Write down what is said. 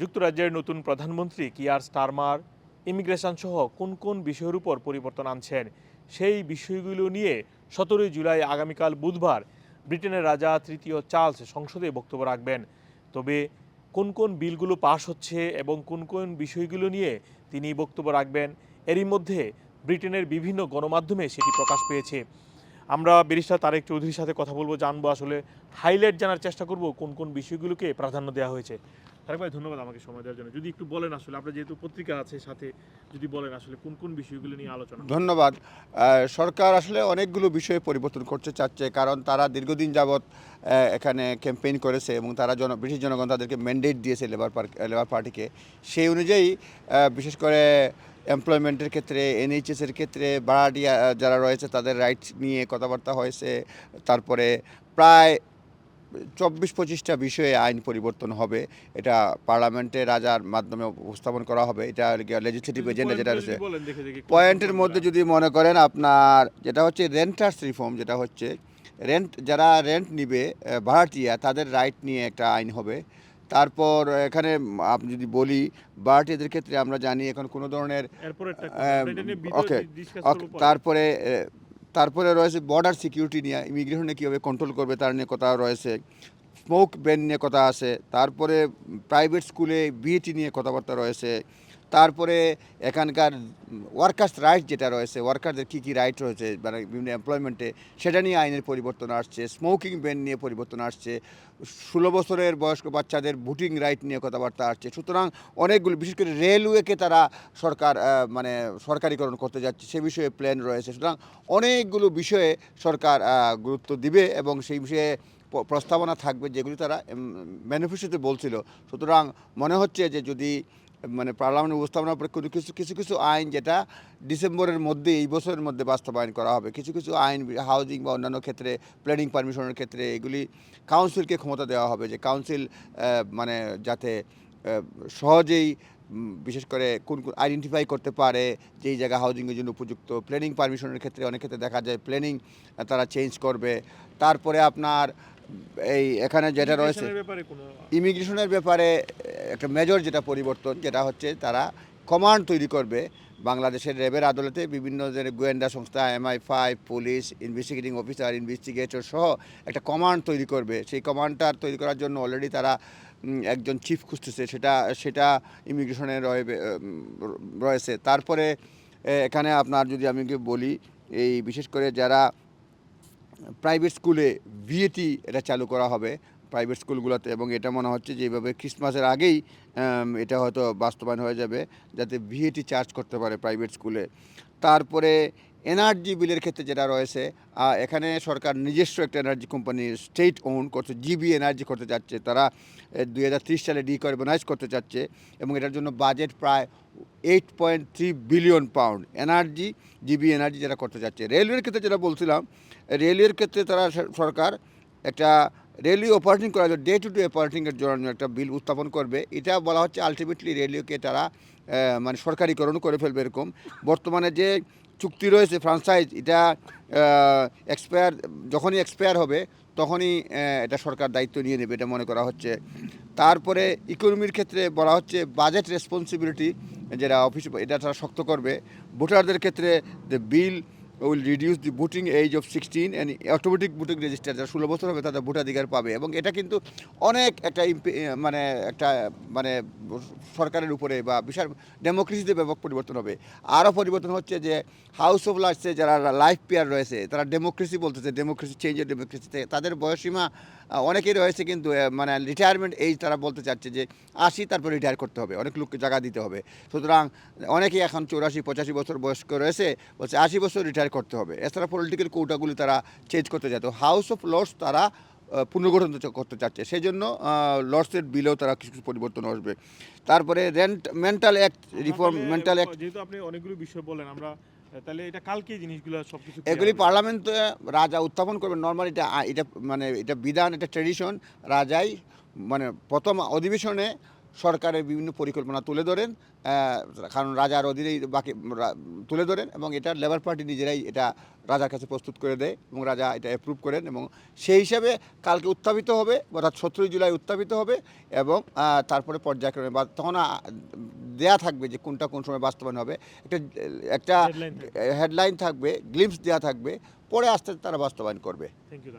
যুক্তরাজ্যের নতুন প্রধানমন্ত্রী কিয়ার স্টারমার, ইমিগ্রেশন সহ কোন কোন বিষয়ের উপর পরিবর্তন আনছেন? সেই বিষয়গুলো নিয়ে সতেরোই জুলাই আগামীকাল বুধবার ব্রিটেনের রাজা তৃতীয় চার্লস সংসদে বক্তব্য রাখবেন। তবে কোন কোন বিলগুলো পাশ হচ্ছে এবং কোন কোন বিষয়গুলো নিয়ে তিনি বক্তব্য রাখবেন, এরই মধ্যে ব্রিটেনের বিভিন্ন গণমাধ্যমে সেটি প্রকাশ পেয়েছে। আমরা ব্যারিস্টার তারেক চৌধুরীর সাথে কথা বলব জানব আসলে হাইলাইট জানার চেষ্টা করব কোন কোন বিষয়গুলোকে প্রাধান্য দেওয়া হয়েছে। তারেক ভাই ধন্যবাদ আমাকে সময় দেওয়ার জন্য। যদি একটু বলেন আসলে আপনার যেহেতু পত্রিকা আছে সাথে যদি বলেন আসলে কোন কোন বিষয়গুলো নিয়ে আলোচনা ধন্যবাদ। সরকার আসলে অনেকগুলো বিষয়ে পরিবর্তন করতে চাচ্ছে কারণ তারা দীর্ঘদিন যাবৎ এখানে ক্যাম্পেইন করেছে এবং তারা জন ব্রিটিশ জনগণ তাদেরকে ম্যান্ডেট দিয়েছে লেবার পার লেবার পার্টিকে সেই অনুযায়ী বিশেষ করে এমপ্লয়মেন্টের ক্ষেত্রে এনএইচএসের ক্ষেত্রে ভাড়াটিয়া যারা রয়েছে তাদের রাইটস নিয়ে কথাবার্তা হয়েছে। তারপরে প্রায় চব্বিশ পঁচিশটা বিষয়ে আইন পরিবর্তন হবে। এটা পার্লামেন্টে রাজার মাধ্যমে উপস্থাপন করা হবে। এটা লেজিসলেটিভ এজেন্ডা যেটা রয়েছে। পয়েন্টের মধ্যে যদি মনে করেন আপনার যেটা হচ্ছে রেন্টার্স রিফর্ম যেটা হচ্ছে রেন্ট যারা রেন্ট নিবে ভাড়াটিয়া তাদের রাইট নিয়ে একটা আইন হবে। তারপর এখানে আপনি যদি বলি ভাড়াটিয়াদের ক্ষেত্রে আমরা জানি এখন কোনো ধরনের ওকে, তারপরে তারপরে রয়েছে বর্ডার সিকিউরিটি নিয়ে ইমিগ্রেশনে কীভাবে কন্ট্রোল করবে তার নিয়ে কথা রয়েছে স্মোক ব্যান নিয়ে কথা আছে তারপরে প্রাইভেট স্কুলে বিএটি নিয়ে কথাবার্তা রয়েছে তারপরে এখানকার ওয়ার্কার্স রাইট যেটা রয়েছে ওয়ার্কারদের কী কী রাইট রয়েছে মানে বিভিন্ন এমপ্লয়মেন্টে সেটা নিয়ে আইনের পরিবর্তন আসছে স্মোকিং ব্যান নিয়ে পরিবর্তন আসছে, ষোলো বছরের বয়স্ক বাচ্চাদের ভোটিং রাইট নিয়ে কথাবার্তা আসছে। সুতরাং অনেকগুলো, বিশেষ করে রেলওয়েকে তারা সরকার মানে সরকারিকরণ করতে যাচ্ছে, সে বিষয়ে প্ল্যান রয়েছে। সুতরাং অনেকগুলো বিষয়ে সরকার গুরুত্ব দিবে এবং সেই বিষয়ে প্রস্তাবনা থাকবে যেগুলি তারা ম্যানিফেস্টোতে বলছিল। সুতরাং মনে হচ্ছে যে যদি মানে পার্লামেন্ট উপস্থাপনার পরে কোনো কিছু কিছু কিছু আইন যেটা ডিসেম্বরের মধ্যে এই বছরের মধ্যে বাস্তবায়ন করা হবে। কিছু কিছু আইন হাউজিং বা অন্যান্য ক্ষেত্রে প্ল্যানিং পারমিশনের ক্ষেত্রে এগুলি কাউন্সিলকে ক্ষমতা দেওয়া হবে যে কাউন্সিল মানে যাতে সহজেই বিশেষ করে কোন কোন আইডেন্টিফাই করতে পারে যে এই জায়গা হাউজিংয়ের জন্য উপযুক্ত। প্ল্যানিং পারমিশনের ক্ষেত্রে অনেক ক্ষেত্রে দেখা যায় প্ল্যানিং তারা চেঞ্জ করবে। তারপরে আপনার এই এখানে যেটা রয়েছে ইমিগ্রেশনের ব্যাপারে একটা মেজর যেটা পরিবর্তন, যেটা হচ্ছে তারা কমান্ড তৈরি করবে বাংলাদেশের র্যাবের আদালতে। বিভিন্ন যে গোয়েন্দা সংস্থা MI five police investigating officer investigator সহ একটা কমান্ড তৈরি করবে। সেই কমান্ডটা তৈরি করার জন্য অলরেডি তারা একজন চিফ খুঁজতেছে। সেটা সেটা ইমিগ্রেশনে রয়ে- রয়েছে। তারপরে এখানে আপনার যদি আমি বলি, এই বিশেষ করে যারা প্রাইভেট স্কুলে ভিএটি এটা চালু করা হবে প্রাইভেট স্কুলগুলোতে এবং এটা মনে হচ্ছে যে এইভাবে ক্রিসমাসের আগেই এটা হয়তো বাস্তবায়ন হয়ে যাবে যাতে ভিএটি চার্জ করতে পারে প্রাইভেট স্কুলে তারপরে এনার্জি বিলের ক্ষেত্রে যেটা রয়েছে এখানে সরকার নিজস্ব একটা এনার্জি কোম্পানি স্টেট ওন করছে জিবি এনার্জি করতে চাচ্ছে। তারা দুই সালে ডিকার্বনাইজ করতে চাচ্ছে এবং এটার জন্য বাজেট প্রায় eight point three billion pound energy GB energy যেটা করতে চাচ্ছে। রেলওয়ের ক্ষেত্রে যেটা বলছিলাম রেলওয়ের ক্ষেত্রে তারা সরকার একটা রেলওয়ে অপারেটিং করার জন্য ডে টু ডে অপারেটিংয়ের জন্য একটা বিল উত্থাপন করবে। এটা বলা হচ্ছে আলটিমেটলি রেলওয়েকে তারা মানে সরকারিকরণ করে ফেলবে এরকম। বর্তমানে যে চুক্তি রয়েছে ফ্রান্সাইজ এটা এক্সপায়ার যখনই এক্সপায়ার হবে, তখনই এটা সরকার দায়িত্ব নিয়ে নেবে, এটা মনে করা হচ্ছে। তারপরে ইকোনমির ক্ষেত্রে বলা হচ্ছে বাজেট রেসপন্সিবিলিটি যেটা অফিস এটা তারা শক্ত করবে। ভোটারদের ক্ষেত্রে bill will reduce the voting age of sixteen and automatic voting register যারা ষোলো বছর হবে তাদের ভোটাধিকার পাবে এবং এটা কিন্তু অনেক একটা মানে একটা মানে সরকারের উপরে বা বিশাল ডেমোক্রেসিতে ব্যাপক পরিবর্তন হবে। আরও পরিবর্তন হচ্ছে যে হাউস অফ লাইসে যারা লাইফ পেয়ার রয়েছে, তারা ডেমোক্রেসি বলতেছে ডেমোক্রেসি চেঞ্জের ডেমোক্রেসিতে তাদের বয়সীমা অনেকেই রয়েছে কিন্তু মানে রিটায়ারমেন্ট এজ তারা বলতে চাচ্ছে যে আশি তারপর রিটায়ার করতে হবে অনেক লোককে জায়গা দিতে হবে। সুতরাং অনেকেই এখন চৌরাশি পঁচাশি বছর বয়স্ক রয়েছে বলছে আশি বছর রিটায়ার করতে হবে। এছাড়া পলিটিক্যাল কোটাগুলি তারা চেঞ্জ করতে চায়। তো হাউস অফ লর্ডস তারা পুনর্গঠন করতে চাচ্ছে। সেই জন্য লর্ডসের বিলেও তারা কিছু কিছু পরিবর্তন আসবে। তারপরে rent mental act reform mental act যেহেতু আপনি অনেকগুলো বিষয় বলেন আমরা তাহলে এটা কালকে জিনিসগুলো সব কিছু এগুলি পার্লামেন্ট পার্লামেন্টে রাজা উত্থাপন করবে। নর্মাল এটা এটা মানে এটা বিধান এটা ট্রেডিশন রাজাই মানে প্রথম অধিবেশনে সরকারের বিভিন্ন পরিকল্পনা তুলে ধরেন কারণ রাজার অধীনেই বাকি তুলে ধরেন এবং এটা লেবার পার্টি নিজেরাই এটা রাজার কাছে প্রস্তুত করে দেয় এবং রাজা এটা অ্যাপ্রুভ করেন এবং সেই হিসাবে কালকে উত্থাপিত হবে অর্থাৎ সতেরোই জুলাই উত্থাপিত হবে এবং তারপরে পর্যায়ক্রমে বা তখন দেয়া থাকবে যে কোনটা কোন সময় বাস্তবায়ন হবে। একটা একটা হেডলাইন থাকবে। গ্লিপস দেওয়া থাকবে পরে আস্তে আস্তে তারা বাস্তবায়ন করবে। Thank you